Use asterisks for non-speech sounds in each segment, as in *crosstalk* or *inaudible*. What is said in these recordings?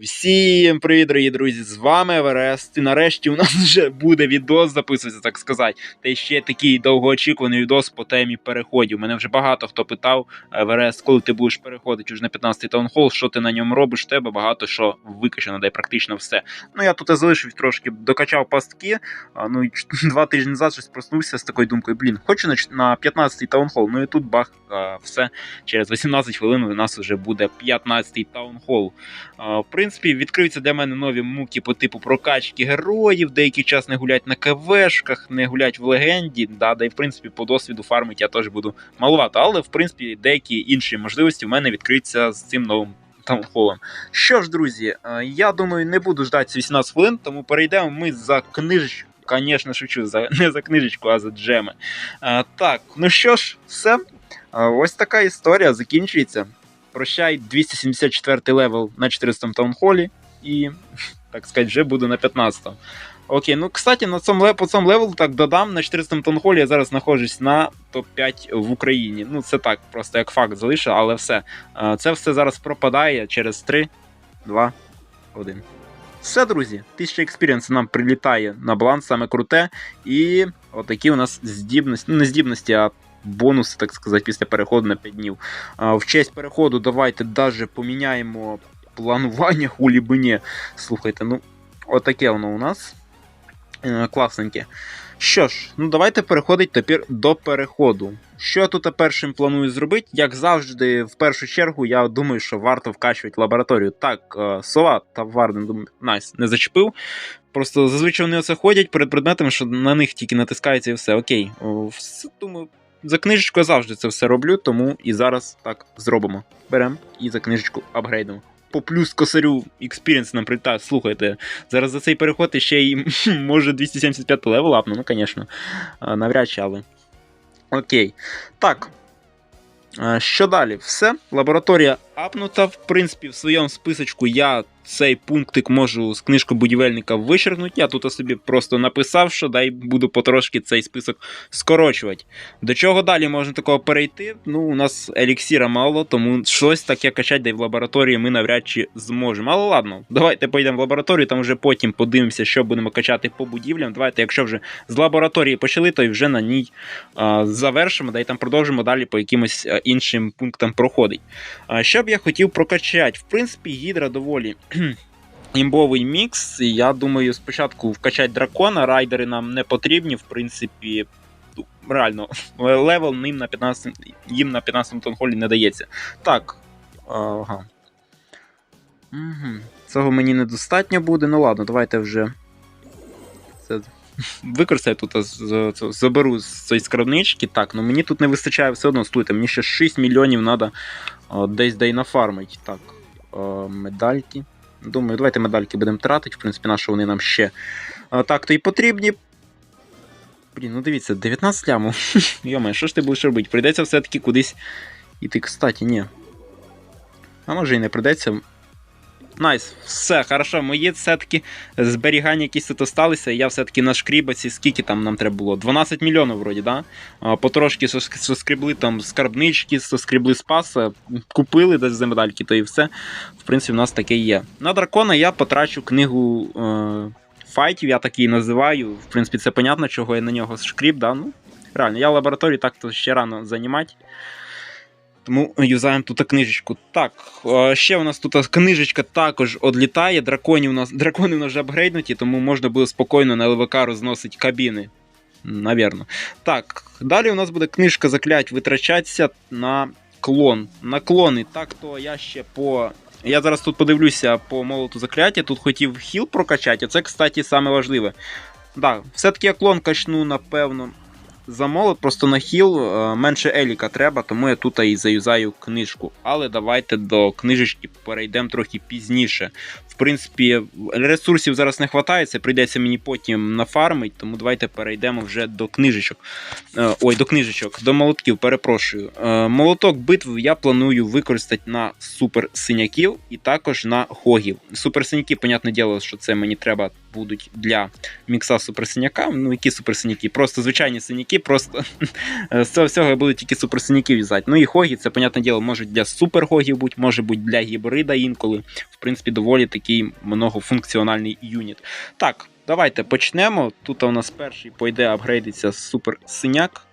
Всім привіт, дорогі друзі! З вами Еверест. І нарешті у нас *laughs* вже буде відос записуватися, так сказати. Та ще такий довгоочікуваний відос по темі переходів. Мене вже багато хто питав, Еверест, коли ти будеш переходити вже на 15-й таунхол, що ти на ньому робиш? Тебе багато що викачано, де практично все. Ну я тут залишив трошки, докачав пастки. Ну і *laughs* два тижні назад щось проснувся з такою думкою: блін, хочу на, 15-й таунхол. Ну і тут бах, все. Через 18 хвилин у нас вже буде 15-й таунхол. Принципі, відкриються для мене нові муки по типу прокачки героїв, деякий час не гулять на КВшках, не гулять в легенді. Да, да і в принципі по досвіду фармить я теж буду малувати. Але в принципі деякі інші можливості в мене відкриються з цим новим таунхолом. Що ж, друзі, е, я думаю, не буду ждати 18 хвилин, тому перейдемо ми за книжечку. Звісно, шучу, за, *laughs* не за книжечку, а за джеми. А, так, ну що ж, все. А, ось така історія закінчується. Прощай, 274 левел на 14 таунхолі, і, так сказати, вже буду на 15. -му. Окей, ну кстати, на цьому, по цьому левелу так додам. На 14 таунхолі я зараз знаходжусь на топ-5 в Україні. Ну, це так, просто як факт залишив, але все. Це все зараз пропадає через 3, 2, 1. Все, друзі, 1000 експіріенсу нам прилітає на баланс, саме круте. І отакі у нас здібності, ну не здібності, а бонуси, так сказати, після переходу на 5 днів. В честь переходу давайте даже поміняємо планування би. Слухайте, ну, отаке воно у нас. Е, Класненьке. Що ж, ну давайте переходити тепер до переходу. Що я тут першим планую зробити? Як завжди, в першу чергу, я думаю, що варто вкачувати лабораторію. Так, е, сова та Варден, найс, не зачепив. Просто зазвичай вони оце ходять перед предметами, що на них тільки натискається і все. Окей. Все, думаю, за книжечку я завжди це все роблю, тому і зараз так зробимо. Беремо і за книжечку апгрейдимо. По плюс косарю експірінс нам прилітає. Слухайте, зараз за цей переход ще й *laughs* може 275 левел апну, ну, звісно. Навряд чи, але. Окей. Так. Що далі? Все. Лабораторія апнута. В принципі, в своєму списочку я цей пунктик можу з книжки будівельника вичеркнути. Я тут собі просто написав, що дай буду потрошки цей список скорочувати. До чого далі можна такого перейти? Ну, у нас еліксіра мало, тому щось таке качати, де в лабораторії ми навряд чи зможемо. Але ладно, давайте поїдемо в лабораторію, там вже потім подивимося, що будемо качати по будівлям. Давайте, якщо вже з лабораторії почали, то й вже на ній а, завершимо, да там продовжимо далі по якимось іншим пунктам проходить. А, що б я хотів прокачати? В принципі, гідра доволі. Імбовий мікс, я думаю, спочатку вкачати дракона, райдери нам не потрібні, в принципі, ну, реально, *laughs* левел ним на 15, їм на 15 тонхолі не дається. Так. Ага. Угу. Цього мені недостатньо буде. Ну ладно, давайте вже. Це використаю тут, заберу з цієї скарбнички. Так, ну мені тут не вистачає все одно, слухайте, мені ще 6 мільйонів треба десь де й нафармити. Так, медальки. Думаю, давайте медальки будемо тратити, в принципі, на що вони нам ще так то й потрібні. Блін, ну дивіться, 19 ляму. Йоме, що ж ти будеш робити? Прийдеться все-таки кудись іти, кстати, ні. А може і не прийдеться. Найс, все, хорошо, мої все-таки зберігання якісь тут осталися, я все-таки на шкрібаці, скільки там нам треба було? 12 мільйонів вроді, да? Потрошки сос- соскребли там скарбнички, соскребли спаса, купили десь за медальки, то і все. В принципі, в нас таке є. На дракона я потрачу книгу е, файтів, я так її називаю. В принципі, це понятно, чого я на нього шкріп, да? Ну, реально, я в лабораторію так-то ще рано займати. Тому юзаємо тут книжечку. Так, е, ще у нас тут книжечка також одлітає. Драконі у нас, дракони у нас вже апгрейднуті, тому можна буде спокійно на ЛВК розносити кабіни. Навірно. Так, далі у нас буде книжка заклять витрачатися на клон. На клони. Так, то я ще по. Я зараз тут подивлюся по молоту закляття. Тут хотів хіл прокачати, а це, кстати, саме важливе. Так, все-таки я клон качну, напевно, за молот, просто на хіл е, менше еліка треба, тому я тут і заюзаю книжку. Але давайте до книжечки перейдемо трохи пізніше. В принципі, ресурсів зараз не вистачає, це прийдеться мені потім нафармить, тому давайте перейдемо вже до книжечок. Е, Ой, до книжечок, до молотків, перепрошую. Е, Молоток битв я планую використати на супер синяків і також на хогів. Супер синяки, понятне діло, що це мені треба будуть для мікса суперсиняка. Ну, які суперсиняки? Просто звичайні синяки, просто *laughs* з цього всього я буду тільки суперсиняків в'язати. Ну і хогі, це, понятне діло, можуть для супергогів бути, може бути для гібрида інколи. В принципі, доволі такий многофункціональний юніт. Так, давайте почнемо. Тут у нас перший пойде апгрейдиться суперсиняк.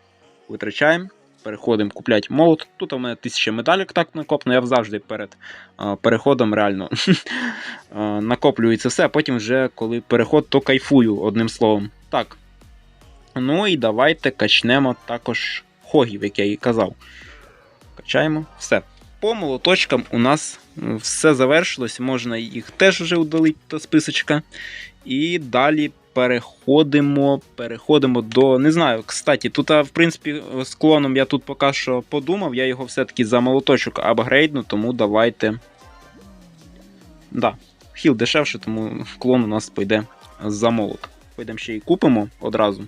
Витрачаємо. Переходимо купляти молот. Тут у мене 1000 медалік так накопно. Я завжди перед а, переходом реально *laughs* накоплюю це все, а потім вже коли переход, то кайфую одним словом. Так. Ну і давайте качнемо також хогів, як я і казав. Качаємо. Все. По молоточкам у нас все завершилось, можна їх теж вже удалити до списочка. І далі переходимо переходимо до. Не знаю, кстати, тут, в принципі, з клоном я тут поки що подумав, я його все-таки за молоточок апгрейдну, тому давайте. Да, хіл дешевше, тому клон у нас пойде за молот. Пойдемо ще і купимо одразу.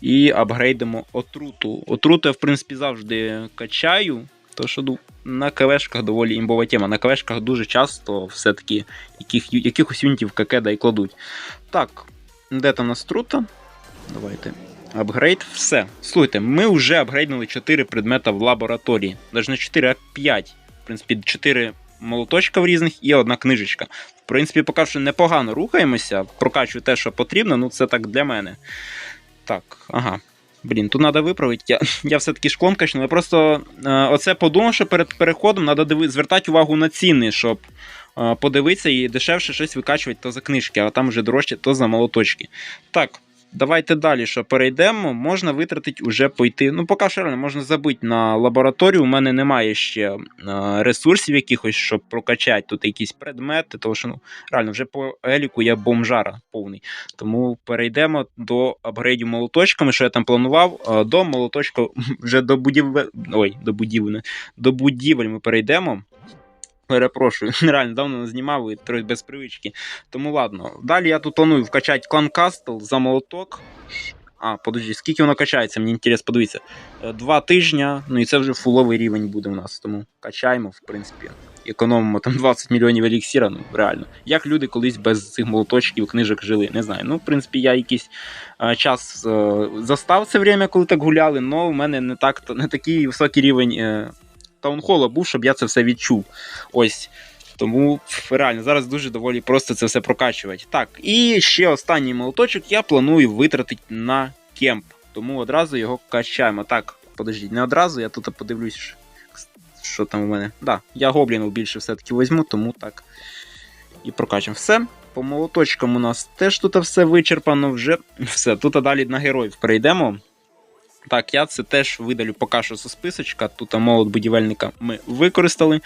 І апгрейдимо отруту. Отруту я, в принципі, завжди качаю. То що на КВшках доволі імбова тема. На КВшках дуже часто все-таки яких, якихось юнітів КК і кладуть. Так, де там нас трута? Давайте. Апгрейд, все. Слухайте, ми вже апгрейднули 4 предмета в лабораторії. Навіть не 4, а 5. В принципі, 4 молоточка в різних і одна книжечка. В принципі, поки що непогано рухаємося, прокачую те, що потрібно, ну це так для мене. Так, ага. Блін, тут треба виправити. Я *laughs* я все-таки шклон качну. Я просто е, оце подумав, що перед переходом треба звертати увагу на ціни, щоб подивитися і дешевше щось викачувати то за книжки, а там вже дорожче, то за молоточки. Так, давайте далі, що перейдемо. Можна витратити уже пойти. Ну, поки що реально можна забити на лабораторію. У мене немає ще е, ресурсів якихось, щоб прокачати тут якісь предмети, тому що ну, реально вже по еліку я бомжара повний. Тому перейдемо до апгрейдів молоточками, що я там планував. Е, До молоточка *laughs* вже до будівель. Ой, до будівель. До будівель ми перейдемо. Перепрошую, *laughs* реально давно не знімав і трохи без привички. Тому ладно. Далі я тут планую вкачати клан Кастл за молоток. А, подожди, скільки воно качається, мені інтерес, подивіться. Два тижні, ну і це вже фуловий рівень буде у нас. Тому качаємо, в принципі. Економимо там 20 мільйонів еліксіра, ну реально. Як люди колись без цих молоточків, книжок жили, не знаю. Ну, в принципі, я якийсь а, час а, застав це время, коли так гуляли, але в мене не так не такий високий рівень. А, таунхола був, щоб я це все відчув. Ось. Тому реально зараз дуже доволі просто це все прокачувати. Так, і ще останній молоточок я планую витратити на кемп. Тому одразу його качаємо. Так, подождіть, не одразу, я тут подивлюсь, що там у мене. Да, я гоблінів більше все-таки візьму, тому так. І прокачаємо все. По молоточкам у нас теж тут все вичерпано, вже все. Тут далі на героїв перейдемо. Так, я це теж видалю поки що зі списочка. Тут молот будівельника ми використали.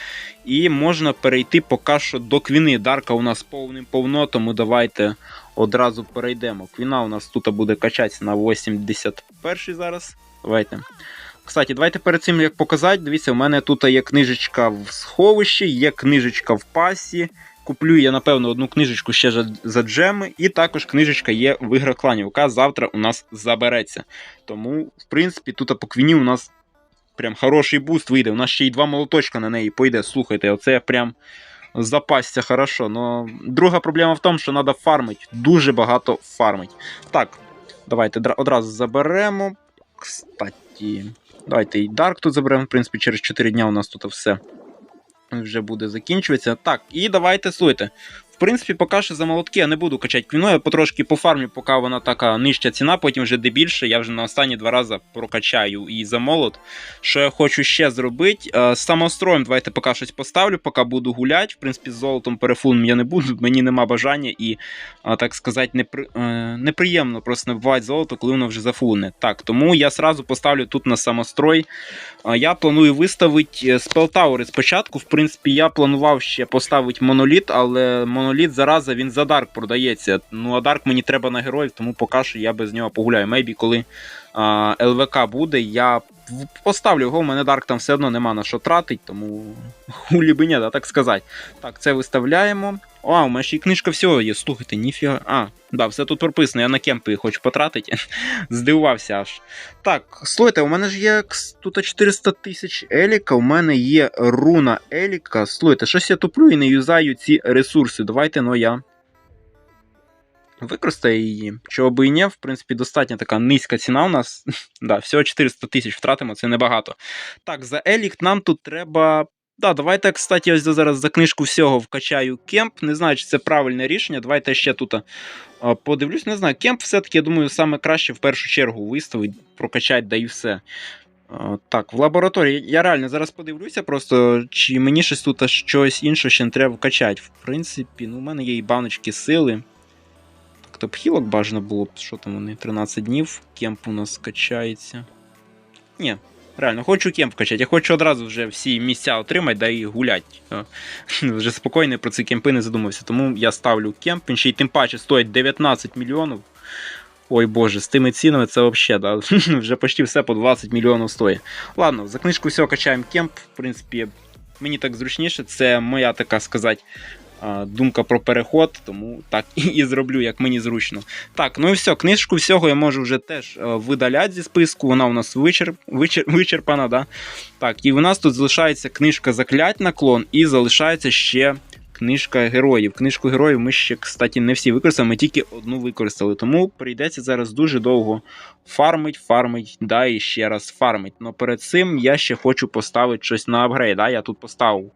І можна перейти поки що до квіни. Дарка у нас повним повно, тому давайте одразу перейдемо. Квіна у нас тут буде качатися на 81 зараз. Давайте. Кстати, давайте перед цим як показати. Дивіться, у мене тут є книжечка в сховищі, є книжечка в пасі. Куплю я, напевно, одну книжечку ще за, джеми, і також книжечка є в ігра кланів, яка завтра у нас забереться. Тому, в принципі, тут по квіні у нас прям хороший буст вийде. У нас ще й два молоточка на неї пойде. Слухайте, оце прям запасся хорошо. Но друга проблема в тому, що треба фармити. Дуже багато фармить. Так, давайте одразу заберемо. Кстати, давайте і Дарк тут заберемо. В принципі, через 4 дня у нас тут все вже буде закінчуватися. Так, і давайте слухайте. Принципі, поки що за молотки я не буду качати квіну, я потрошки по поки вона така нижча ціна, потім вже де більше, я вже на останні два рази прокачаю і за молот. Що я хочу ще зробити? З самостроєм давайте поки щось поставлю, поки буду гуляти. В принципі, з золотом перефулом я не буду, *laughs* мені нема бажання і, так сказати, непри... Е, неприємно просто набивати золото, коли воно вже зафулне. Так, тому я сразу поставлю тут на самострой. Я планую виставити спелтаури спочатку. В принципі, я планував ще поставити моноліт, але моноліт моноліт зараза, він за Дарк продається. Ну, а Дарк мені треба на героїв, тому поки що я без нього погуляю. Мейбі, коли ЛВК буде, я поставлю його, у мене Дарк там все одно нема на що тратить, тому *laughs* улібеня, да, так сказати. Так, це виставляємо. А, у мене ще й книжка всього є. Слухайте, ніфіга. А, да, все тут прописано, я на кемпи хочу потратити. *laughs* Здивувався аж. Так, слухайте, у мене ж є тут 400 тисяч еліка, у мене є руна еліка. Слухайте, щось я туплю і не юзаю ці ресурси. Давайте, ну я. Використає її. Чого би і ні, в принципі, достатньо така низька ціна у нас. *laughs* да, всього 400 тисяч втратимо, це небагато. Так, за Елік нам тут треба. Да, давайте, кстати, ось зараз за книжку всього вкачаю кемп. Не знаю, чи це правильне рішення. Давайте ще тут подивлюсь. Не знаю, кемп все-таки, я думаю, саме краще в першу чергу виставить, прокачать, да і все. Так, в лабораторії я реально зараз подивлюся, просто чи мені щось тут щось інше ще не треба вкачати. В принципі, ну, у мене є і баночки сили. Так, то пхілок бажано було б, що там вони, 13 днів, кемп у нас качається. Ні, реально, хочу кемп качати. Я хочу одразу вже всі місця отримати, да і гулять. *laughs* Вже спокійно про ці кемпи не задумався. Тому я ставлю кемп, він ще й тим паче стоїть 19 мільйонів. Ой боже, з тими цінами це взагалі, да, *laughs* вже почти все по 20 мільйонів стоїть. Ладно, за книжку всього качаємо кемп. В принципі, мені так зручніше, це моя така сказати. Думка про переход, тому так *laughs* і зроблю, як мені зручно. Так, ну і все, книжку всього я можу вже теж е, видаляти зі списку. Вона у нас вичерп, вичер, вичерпана, да? Так, і у нас тут залишається книжка заклять на клон, і залишається ще книжка героїв. Книжку героїв ми ще, кстати, не всі використали, ми тільки одну використали. Тому прийдеться зараз дуже довго фармить, фармить, да, і ще раз фармить. Но перед цим я ще хочу поставити щось на апгрейд. Да? Я тут поставив.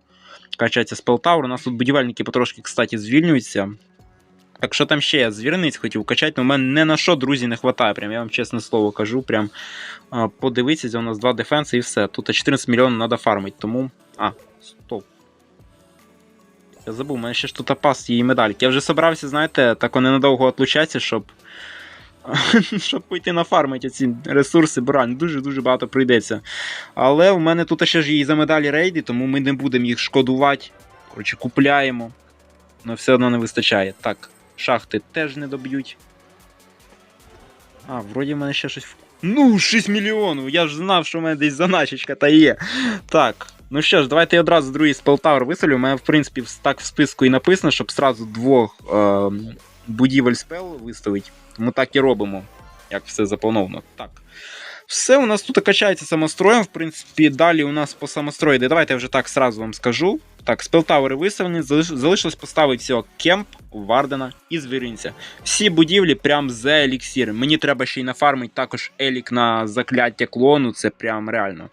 Качається спелтаур. У нас тут будівельники потрошки, кстати, звільнюються. Так що там ще я звірниць хотів качати, але в мене не на що, друзі, не вистачає. Прям я вам чесне слово кажу. Прям а, подивіться, у нас два дефенси і все. Тут 14 мільйонів треба фармити, тому. А, стоп. Я забув, у мене ще ж тут пас її медальки. Я вже собрався, знаєте, так ненадовго отлучатися, щоб. *laughs* Щоб пойти нафармити ці ресурси, брань, дуже-дуже багато прийдеться. Але в мене тут ще ж є і за медалі рейди, тому ми не будемо їх шкодувати. Коротше, купляємо. Але все одно не вистачає. Так, шахти теж не доб'ють. А, вроді в мене ще щось. Ну, 6 мільйонів! Я ж знав, що в мене десь заначечка та є. Так. Ну що ж, давайте я одразу другий спелтаур виселю. У мене, в принципі, так в списку і написано, щоб сразу двох е, будівель спел виставити. Тому так і робимо, як все заплановано. Так. Все у нас тут качається самостроєм. В принципі, далі у нас по самострою. йде. Давайте я вже так сразу вам скажу. Так, спелтауери виставлені, залишилось поставити всього кемп, Вардена і звіринця. Всі будівлі прям за еліксір. Мені треба ще й нафармити також елік на закляття клону, це прям реально.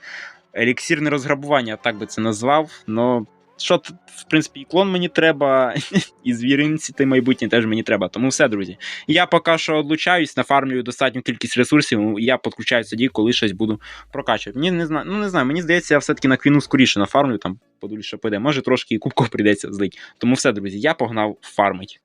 Еліксірне розграбування, так би це назвав. Но що в принципі, і клон мені треба, *laughs* і звіринці ти майбутнє теж мені треба. Тому все, друзі. Я поки що одлучаюсь, нафармлюю достатню кількість ресурсів. Я підключаюся тоді, коли щось буду прокачувати. Мені не знаю, ну не знаю, мені здається, я все-таки на квіну скоріше нафармлю, там подульше піде. Може трошки і кубков прийдеться злить. Тому все, друзі, я погнав фармить.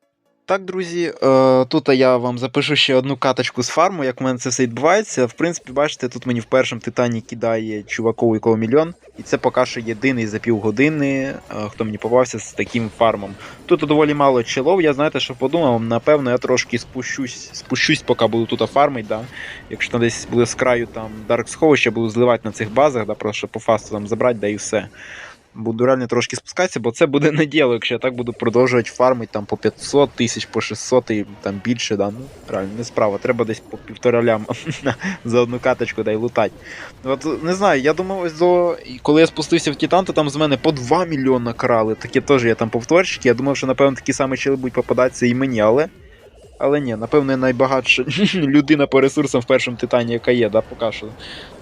Так, друзі, е, тут я вам запишу ще одну каточку з фарму, як в мене це все відбувається. В принципі, бачите, тут мені в першому титані кидає чувакову, у якого мільйон. І це поки що єдиний за півгодини, е, хто мені попався з таким фармом. Тут доволі мало челов, я знаєте, що подумав, напевно, я трошки спущусь, спущусь, поки буду тут фармити, да. Якщо там десь буде з краю там Дарк сховища, буду зливати на цих базах, да, просто по фасту там забрати, да і все. Буду реально трошки спускатися, бо це буде *laughs* не діло, якщо я так буду продовжувати фармити там по 500 тисяч, по 600 і там більше, да, ну реально не справа. Треба десь по півтора ляма *laughs* за одну каточку да й лутати. От не знаю, я думав, ось до. Коли я спустився в Титан, то там з мене по 2 мільйона крали. Таке теж є там повторчики. Я думав, що напевно такі самі чили будуть попадатися і мені, але. Але ні, напевно, найбагатша *laughs* людина по ресурсам в першому титані, яка є, да, поки що.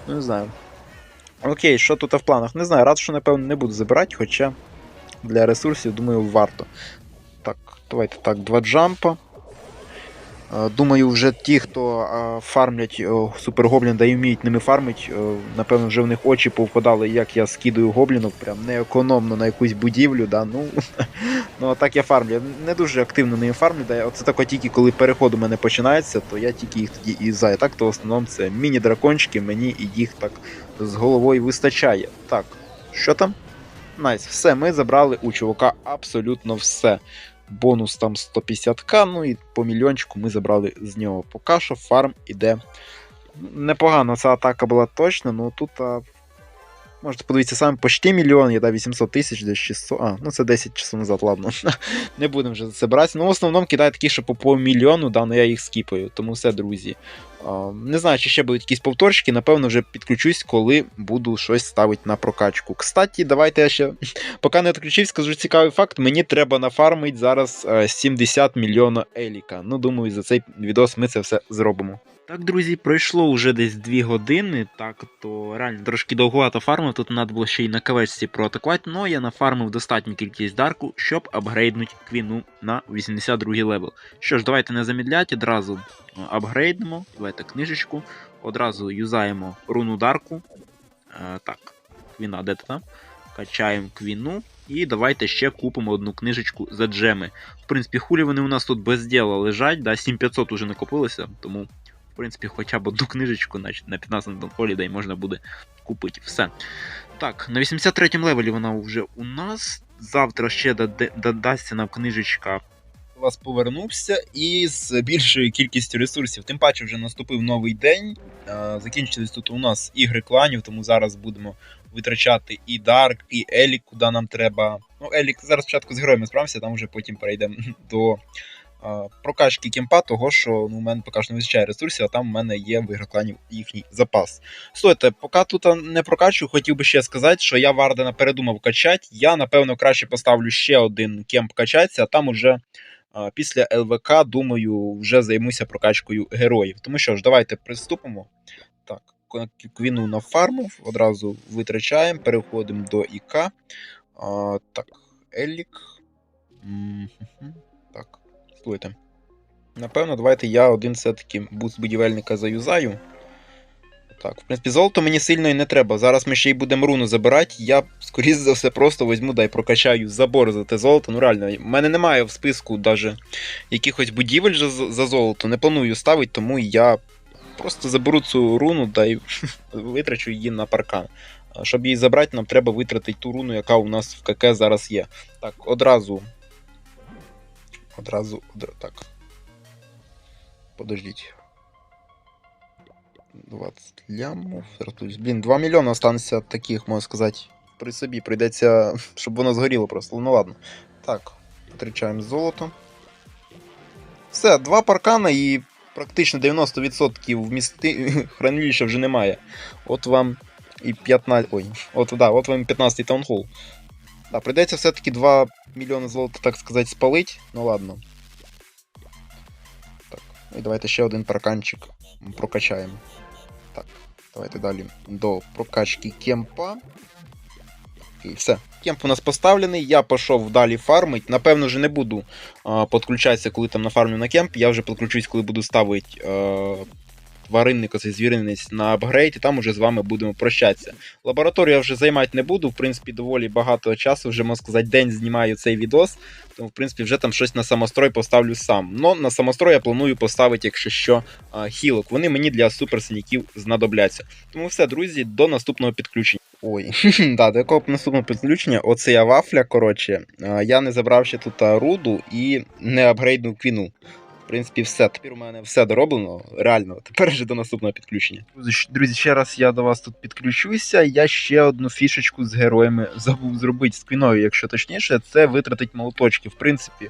Ну, не знаю. Окей, що тут в планах? Не знаю, рад, що напевно не буду забирати, хоча для ресурсів, думаю, варто. Так, давайте так, два джампа. Е, Думаю, вже ті, хто е, фармлять е, супергоблін да і вміють ними фармить, напевно, вже в них очі повпадали, як я скидаю гоблінів, прям неекономно на якусь будівлю. Да? Ну, *laughs* ну а так я фармлю. Не дуже активно ними фармлю. Да? Оце тако тільки коли переход у мене починається, то я тільки їх тоді і заю. Так, то в основному це міні-дракончики, мені і їх так з головою вистачає. Так, що там? Найс, все, ми забрали у чувака абсолютно все. Бонус там 150к, ну і по мільйончику ми забрали з нього. Поки що фарм іде. Непогано, ця атака була точно, ну тут. А... Можете подивитися самі почти мільйон, я дав 800 тисяч, десь 600. А, ну це 10 часов назад, ладно. *laughs* Не будемо вже за це братися. Ну, в основному кидаю такі, що по по мільйону, да, але я їх скіпаю. Тому все, друзі. Не знаю, чи ще будуть якісь повторчики, напевно, вже підключусь, коли буду щось ставити на прокачку. Кстати, давайте я ще. *laughs* Поки не відключив, скажу цікавий факт. Мені треба нафармити зараз е, 70 мільйона еліка. Ну, думаю, за цей відос ми це все зробимо. Так, друзі, пройшло вже десь 2 години, так то реально трошки довгувато фармив, тут треба було ще й на кавечці проатакувати, але я нафармив достатню кількість дарку, щоб апгрейднути квіну на 82 левел. Що ж, давайте не замідлять, одразу е, апгрейднемо, давайте книжечку, одразу юзаємо руну дарку. Е, так, квіна, де там? Качаємо квіну. І давайте ще купимо одну книжечку за джеми. В принципі, хулі вони у нас тут без діла лежать, да, 7500 уже накопилося, тому в принципі, хоча б одну книжечку на 15 Holiday можна буде купити. Все. Так, на 83 левелі вона вже у нас. Завтра ще додасться нам книжечка. Вас повернувся і з більшою кількістю ресурсів. Тим паче вже наступив новий день. Закінчились тут у нас ігри кланів, тому зараз будемо витрачати і Дарк, і Елік, куди нам треба. Ну, Елік зараз спочатку з героями справимося, там вже потім перейдемо *laughs* до прокачки кемпа, того що ну, у мене поки що не вистачає ресурсів, а там у мене є в їхній запас. Слухайте, поки тут не прокачую, хотів би ще сказати, що я Вардена передумав качати. Я, напевно, краще поставлю ще один кемп качатися, а там уже після ЛВК, думаю, вже займуся прокачкою героїв. Тому що ж, давайте приступимо. Так, квіну нафармив, одразу витрачаємо, переходимо до ІК. А, так, Елік. Слухайте. Напевно, давайте я один все-таки буст будівельника заюзаю. Так, в принципі, золото мені сильно і не треба. Зараз ми ще й будемо руну забирати. Я, скоріше за все, просто візьму да й прокачаю забор за те золото. Ну реально, в мене немає в списку даже якихось будівель за, за золото. Не планую ставити, тому я просто заберу цю руну да й *laughs* витрачу її на паркан. Щоб її забрати, нам треба витратити ту руну, яка у нас в КК зараз є. Так, одразу Одразу. одра- Так. Подождіть. 20 лямов. Ртуть. Блін, 2 мільйони останеться таких, можна сказати, при собі. Прийдеться, *laughs* щоб воно згоріло просто. Ну ладно. Так, витрачаємо золото. Все, два паркана і практично 90% вмісти *laughs* хранилища вже немає. От вам і 15. Ой, от, да, от вам і 15 таунхол. Да, прийдеться все-таки 2 мільйони золота, так сказати, спалить. Ну ладно. Так. І давайте ще один парканчик прокачаємо. Так, давайте далі до прокачки кемпа. Окей, все. Кемп у нас поставлений, я пішов далі фармить. Напевно, вже не буду а, підключатися, коли там нафармлю на кемп. Я вже підключусь, коли буду ставити а, тваринник, оцей звіринець на і там уже з вами будемо прощатися. Лабораторію я вже займати не буду. В принципі, доволі багато часу, вже можна сказати, день знімаю цей відос. Тому, в принципі, вже там щось на самострой поставлю сам. Но на самострой я планую поставити, якщо що, хілок. Вони мені для суперсиняків знадобляться. Тому все, друзі, до наступного підключення. Ой, *laughs* да, до якого наступного підключення? Оце я вафля. Коротше, я не забрав ще тут руду і не апгрейднув квіну. Принципі, все. Тепер у мене все дороблено. Реально, тепер вже до наступного підключення. Друзі, ще раз я до вас тут підключуся. Я ще одну фішечку з героями забув зробити з квіною, якщо точніше, це витратить молоточки. В принципі,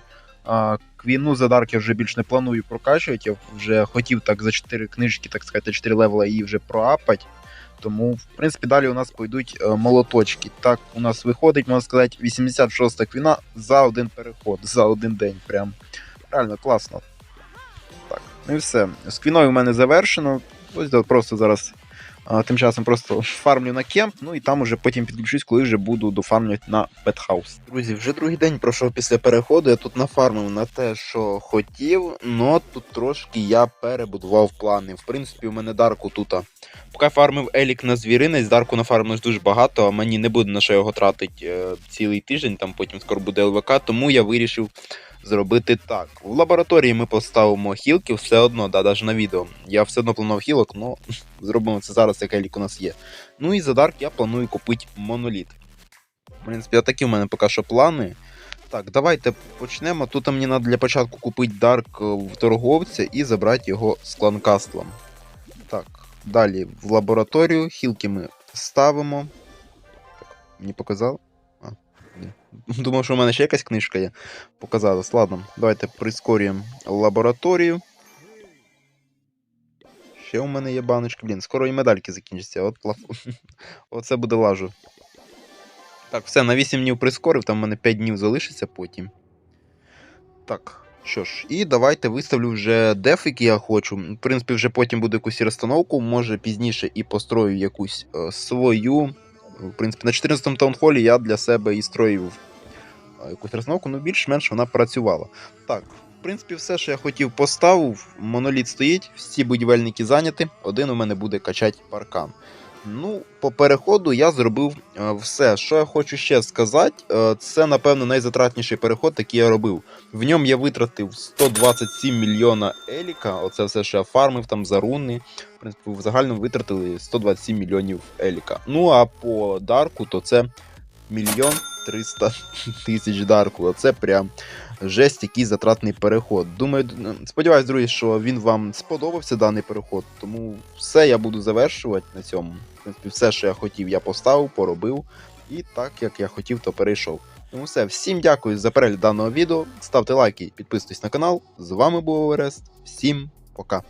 квіну за дарк я вже більш не планую прокачувати. Я вже хотів так за 4 книжки, так сказати, 4 левела її вже проапати. Тому, в принципі, далі у нас пойдуть е, молоточки. Так, у нас виходить, можна сказати, 86-та квіна за один переход, за один день. Прям реально класно. Ну і все. З квіною у мене завершено. Ось просто зараз а, тим часом просто фармлю на кемп, ну і там уже потім підключусь, коли вже буду дофармлювати на петхаус. Друзі, вже другий день пройшов після переходу. Я тут нафармив на те, що хотів, но тут трошки я перебудував плани. В принципі, у мене дарку тут. Поки фармив Елік на звіринець, дарку нафармив дуже багато, а мені не буде на що його тратити е, цілий тиждень, там потім скоро буде ЛВК, тому я вирішив зробити так. В лабораторії ми поставимо хілки все одно, да, навіть на відео. Я все одно планував хілок, але *laughs* зробимо це зараз, як елік у нас є. Ну і за дарк я планую купити моноліт. В принципі, такі в мене поки що плани. Так, давайте почнемо. Тут мені треба для початку купити дарк в торговця і забрати його з кланкаслом. Так, далі в лабораторію. Хілки ми ставимо. Так, Мені показало? Думав, що в мене ще якась книжка є. Показалось. Ладно, давайте прискорюємо лабораторію. Ще у мене є баночка. Блін, скоро і медальки закінчаться. От плаф... *laughs* Оце буде лажу. Так, все, на 8 днів прискорив, там в мене 5 днів залишиться потім. Так, що ж, і давайте виставлю вже деф, який я хочу. В принципі, вже потім буде якусь розстановку, може пізніше і построю якусь е, свою. В принципі, на 14-му таунхолі я для себе і строїв якусь розстановку, ну більш-менш вона працювала. Так, в принципі, все, що я хотів, поставив. Моноліт стоїть, всі будівельники зайняті. Один у мене буде качати паркан. Ну, по переходу я зробив е, все. Що я хочу ще сказати, е, це, напевно, найзатратніший переход, який я робив. В ньому я витратив 127 мільйона еліка. Оце все, що я фармив там за руни. В принципі, в загальному витратили 127 мільйонів еліка. Ну а по дарку, то це мільйон 300 тисяч дарку. Оце прям жесть, який затратний переход. Думаю, сподіваюсь, друзі, що він вам сподобався даний переход. Тому все я буду завершувати на цьому. В принципі, все, що я хотів, я поставив, поробив. І так, як я хотів, то перейшов. Тому все, всім дякую за перегляд даного відео. Ставте лайки, підписуйтесь на канал. З вами був Орест. Всім пока.